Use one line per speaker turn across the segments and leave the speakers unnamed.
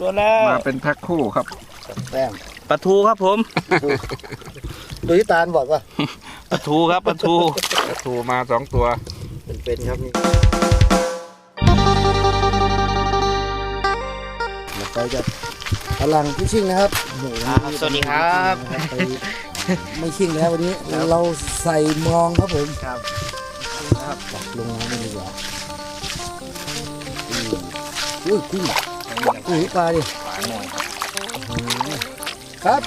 โดนแล้ว
มาเป็นแพ็คคู่ครับ
แต้ม
ปลาทูครับผม
ดูที่ตาลบอกว่า
ปลาทูครับปลาทู
ถูมาสองตัว
เป็นๆครับนี่ไปจากพลังพิชชิ่งนะครับโอ้โห
ครับสวัสดีครับ
ไปไม่ชิ่งแล้ววันนี้เราใส่มองครับผม
ครับ
ปักลงน้ำนี่ดีกว่าอุ้ยกุ้ง อุ้ยปลาดิ
ปลาหน่อย
ครับ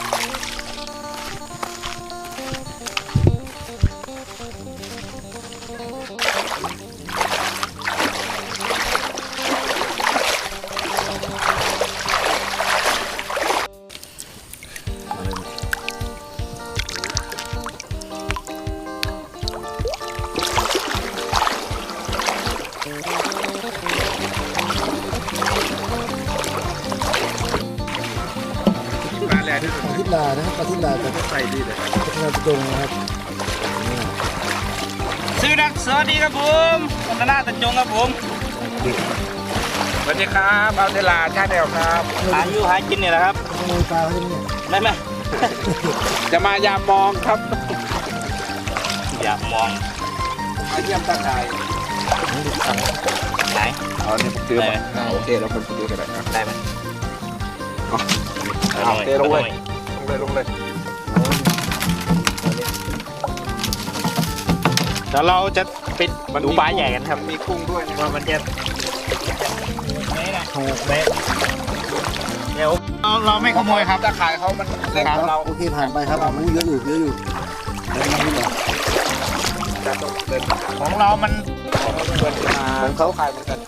ทิ
ลานะครับปลาทิลากับ
ใส่ดีเลย
ปลาทิลาจงนะครับ
ซื้อดักสวัสดีครับผมคนหน้าตะจงครับผม
สวัสดีครับเอาเวลาชาแนลครับ
หาอยู่หากินเนี่ยแหละครับ
ขโมยปลาเขาจะเนี่ย
ได้ไหม
จะมายามมองครับ
อยากมอง
มาเยี่ยมตาข่าย
ไหน
เอาเนี่ยซื้อ
ได้
มา
ไหม
อ่าโอเคแล้วคนซื้อกันได้ครับ
ได้ไหม
เอา
เอา
เอา
หน่อย
เทลงเลย
อาหน่อ
ล งเลยลงเลย
เดี๋ยวเราจะปิดดูปลาใหญ่กันครับ
มีกุ้งด้วยนะ
ว่ามันจะถูกไหมเดี๋ยวเราเราไม่ขโมยครับ
ตาข่ายเขามันเล็กกว่าเรา
โอเคผ่านไปครับอู้เยอะอยู่เยอะอยู่เดี๋ยวมาดูหน่อย
จะต้องเดิน
ของเรา มัน
เดินมา
ของเขา
ขายเหมือนกัน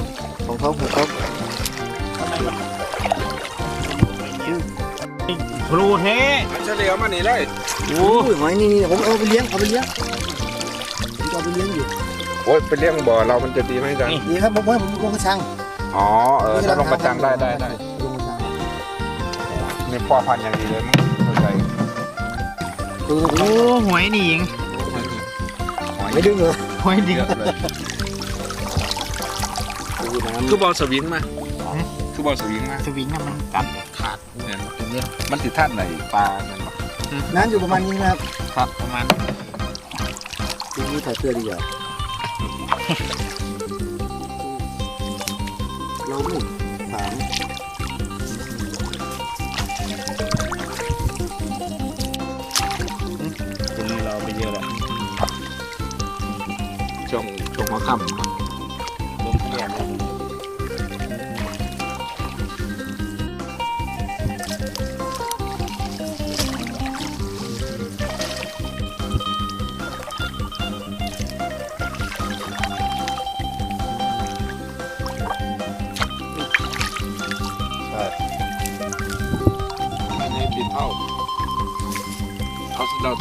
ของเขาของเขา
พลูเท
มันเฉลียวมาหนีเลย
โอ้
อุ้ยหอยนี่นี่ผมเอาไปเลี้ยงเอาไปเลี้ยงผมจะเอาไปเลี้ยงอยู่
โอ้ยไปเลี้ยงบ่อเรามันจะดีไหมจัง
ดีครับผมว่าผมลงกระชัง
อ๋อเออถ้าลงประจังได้ได้ได้
ลงกระชัง
นี่พ่อพันธุ์อย่างดีเลยมั้งเข้าใจ
ดู
โหหวยนี่ยิง
ไม่ดึงเหรอ
หวยดิง
เยอะเลย
ดูน้ำ
คือบอลสวิงมาคือบอลสวิงมา
สวิงน่ะมันกัด
ขาดเนี่ยมันติดท่านไหนปลาเนี่ยหรอ
น้ำอยู่ประมาณนี้นะครับ
ครับประมาณ
ดูนี่ถ่ายเสื้อดีกว่าเราหมุนถาม
ตรงนี้เราไปเยอะแล้ว
ช่วงช่วงหัวค่
ล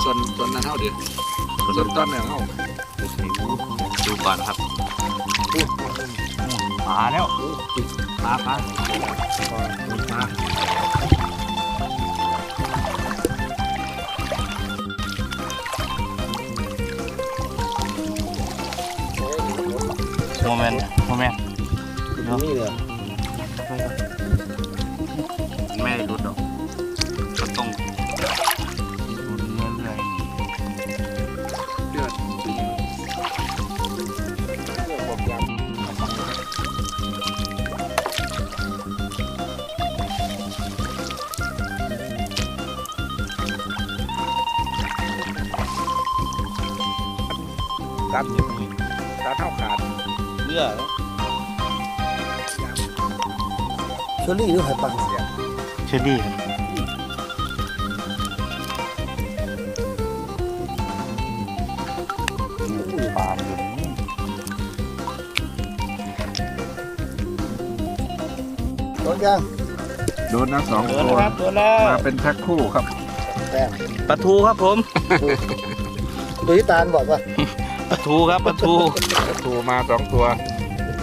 ส่วนส่วนนั้นเท่าเดียวส่วนต้นเนี่ยเท่า
ดูก่อนครับมาแล้วมาปลามาโมเมนต์โมเมนต์
อยู่นี่เล
ยำตัดอยู่นี่ตัดเท่าขาด
ๆเรื่อย
เชอรี่หรือหอยปัง
เชอรี่ปลาอยู่
รถยัง
โดนนะสอง
โด
ตั
น
ว
แล้วครับโดนแล้ว
มาเป็นแพ็คคู่ครับ
แต้ม
ปลาทูครับผม
ดูที่ตาลบอกว่า
ปลาทูครับปลาทู
ถูมาสองตัว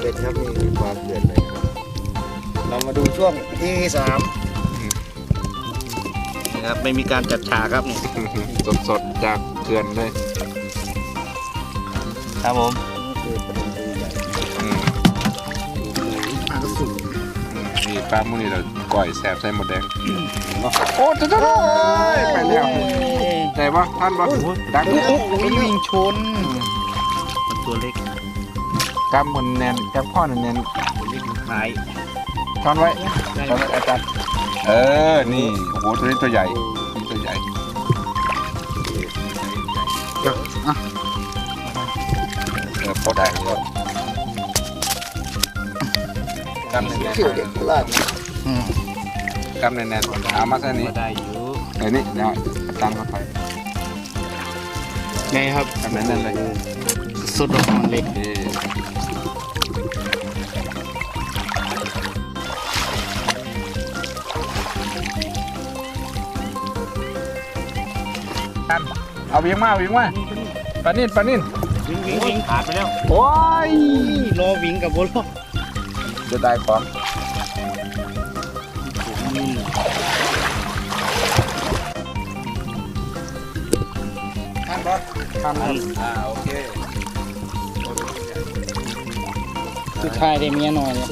เป็นครับนี่คือความเดือดเลยครับเรามาดูช่วงที่สาม
นะครับไม่มีการจัดฉากครับนี่
สดๆจากเขื่อนเลย
ครับผม
นี่คือประเด็นตัวใหญ่
อืม
ปลากระสุน
อืมนี่ปลาหมูนี่เราก้อยแซ่บใส่หมดแดงโอ้จะจะไปแล้วแต่ว่าท่านบ่ดัง
วิ่งวิ่งชน
มัน ตัวเล็ก
กำมันแน่นกำข้อแน่น
ตัวเล็กมันคล้าย
ๆช้อนไว้ช้อนไว้อาจารย์เออ นี่ โอ้โห ตัวนี้ตัวใหญ่นี่ตัวใหญ่เออพอได้แล้วกำแน่น
เขี่ยวเด็กโคราช
ๆกำแน่นๆเอามาแค่นี้
มาได้อยู่
เดี๋ยวนี้เดี๋ยวตามเข้าไป
ไงครับ
กำแน่นๆเลย
สุดของมันเล็ก
นี่กันเอาเวียงมาเอาเวียงมาปลานิ่นปลานิ่น
วิ่งวิ่งวิ่งขาดไปแล้ว
โอ้ย
รอวิ่งกับบุล
จะได้ของ
นี่
ท่านบอสทำอ่าโอเค
สุดท้ายได้เมียหน่อยเนี่ย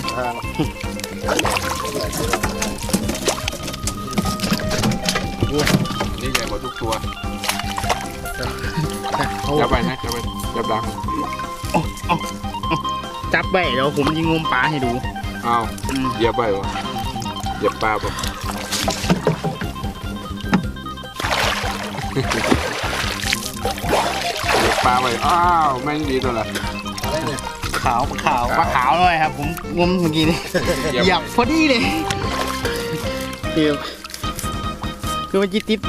นี่ใหญ่กว่าทุกตัวจับไปนะจับไปจับดัง
จับไปเดี๋ยวผมยิงงมปลาให้ดู
เอาเหยียบไปวะเหยียบปลาปะเหยียบปลาไปอ้าวแม่งดีตัวละ
ขาวปลาขาวปลาขาวเลยครับ ผมงมเมื่อกี้นี่หยับพอดีเลยเดี๋ยวคือมันจิติบ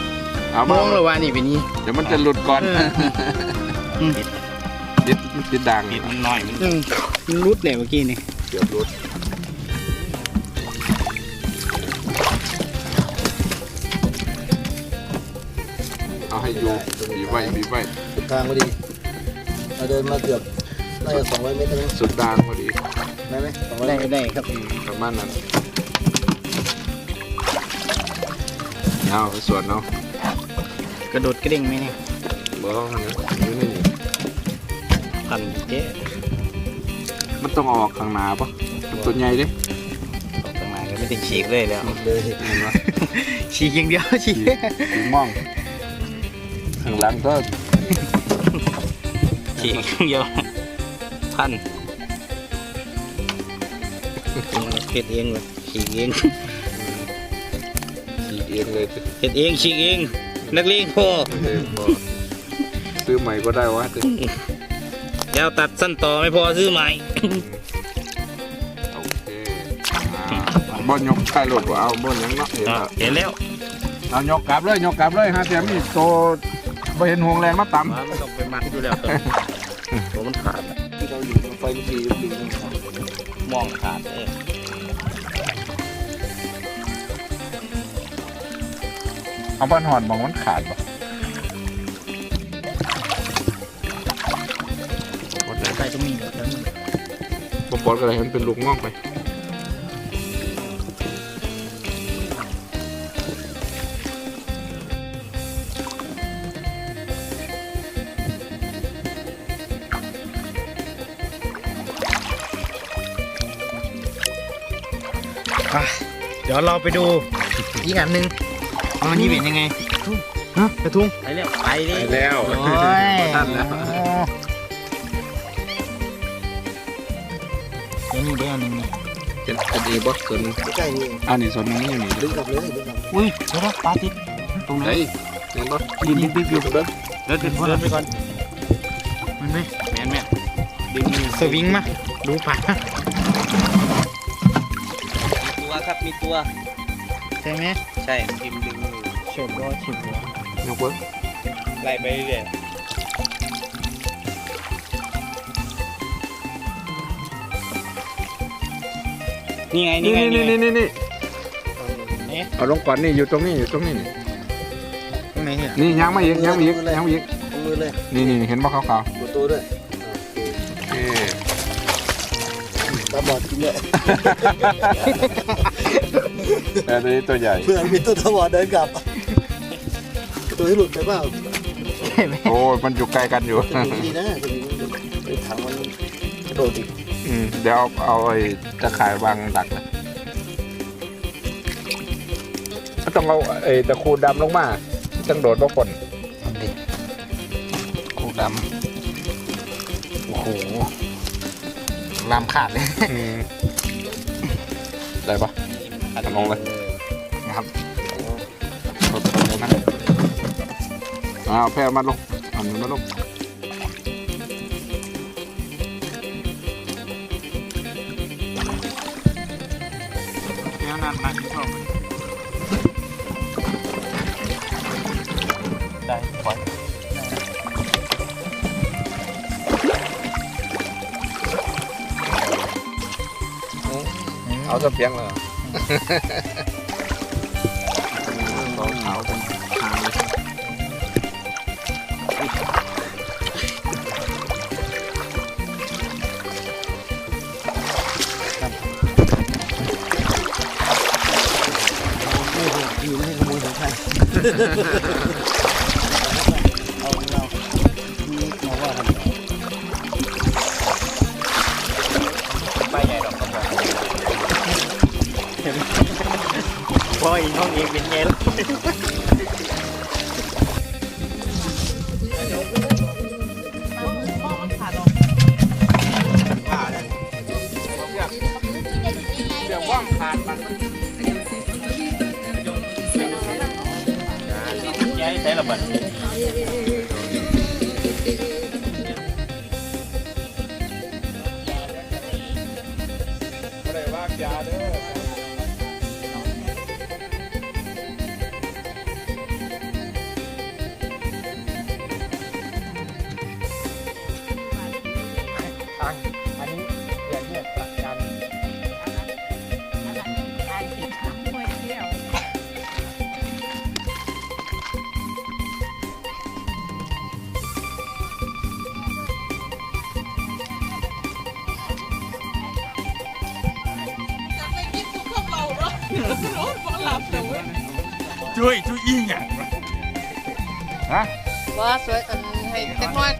เอา
ม
มา
องเลยว่านี่เป็นนี่
เดี๋ยวมันจะหลุดก่อน
อืม
ติดติดด่าง
ปิดมันหน่อยมัน
อืมมันรุดเลยเมื่อกี้นี่
เกือบหลุดเอาให้อยู่บีบไว้บีบไว้
สุดทางพอดีเราเดินมาเกือบ น่าจะสองร้อยเมตรแล้วมั้ง
สุดด่างพอดี
ได้ไหมสองร้อย
ได้
เมตร
ได้ครับ
ประมาณนั้นเอาไปสวนเนาะ
กระโดดกระเด้งไหมเนี่ย
บอกนะอยู่นี่
พันเจ๊
มันต้องเอาออกข้างหน้าปะมันตัวใหญ่ดิ
ตรงไหนก็ไม่ได้ฉีกเลยแล้ว
เลย
เห็นปะ
ฉีกอย่างเดียวฉีก
สีม่องข้างหลังก็
ฉีกเดียว พันเฮ็ดเองเลยฉีกเอง
สีเองเลยสิ
เฮ็ดเองฉีกเอง นักเลงพอ
เออพอซื้อใหม่ก็ได้วะสิ
ยาวตัดสั้นต่อไม่พอซื้อใหม่
โอเคอ่าบอนยกใช่หรอกเอาบอนยังเนาะเห็น
อะ
แล้ว
เห็นแล้ว
เอายกกลับเลยยกกลับเลยฮะเสียมีโตบ่เห็นห่วงแรงมาต่
มันต้องไปมัดอยู่แล้วตัวตัวมันขาด
ลูกดีลูกดีนั่นครับ
มองขาดเองำ
เอาบ้านหอนมองมันขาดปะ
ไปตรงนี้
บ่ปลดก็เลยมันเป็นลูกง่องไป
เดี๋ยวเราไปดูอีกอันหนึ่งอันนี้เป็นยังไงฮะกระทุง
ไปแล้วไปดิ
ไปแล้ว
โอ้ย
ท่านแล้ว
เดี๋ยวนี่ได้อันหนึ่งนี่
เป็นคดีบ่ส่วน
ใกล้ๆนี่เอง
อันนี้ส่วนนี้อยู่นี่
ดึงกลับเลยดึงกลับ
อุ้ยเดี๋ยวนะปลาติดตรงไหน
เฮ้ยเห็นบ่
ดินดินดินอยู่
เด้อ
เดินเดินเดินไปก่อน
มันไหม
แม่นแม่นดึงมี
สวิงมาดูปลา
ตัว ครับ มีตัว
ใช่ไหม
ใช่พิมพ์ดึงอยู่
เฉียบร้อยเฉียบร้อย
ยกเบิ่ง
ไล่ไปเรื่อยนี่ไง นี่
นี่
ไง
นี่
นี่
นี่
ไง
นี่นี่
นี่
เอาลงก่อนนี่อยู่ตรงนี้อยู่ตรงนี้ นี่
ตรงไหนเนี่ย
นี่ยังไม่อีกยังไม่อีกยังไม่อีก
เอามือเลย
นี่นี่เห็นบ่ขาว
กดตัวด้วย
ๆเอ้
ตาบอดกินเลย
แต่ตัวนี้ตัวใหญ่
เพื่อนมีตัวตาบอดเดินกลับ ตัวที่หลุดไปเปล่า
ใช่ไหม
โอ้ยมันอยู่ไกลกันอยู่
จะมีดีนะจะมีไปถังมันกระโดดอีก
อืมเดี๋ยวเอาเอาไอ้ตะข่ายวางดักเลยต้องเอาไอ้ตะคูดำลงมาจังโดดบ่คน
ดิกูดำโอ้โหลามขาดเลย
ได้ปะ ลงเลย
นะครับ
กดเลยนะอ่าเอาแพรมาลงเอันนี้มาลง
แค่นั้นนะที่ชอบได้ปล่อย
เอาสเปียงเลย
เราขาวเป็นทางเลย
อยู่ไม่ให้ขโอ
ช่วยช่วยอีหยัง
ว่าสวยอันให้เล็กน้อย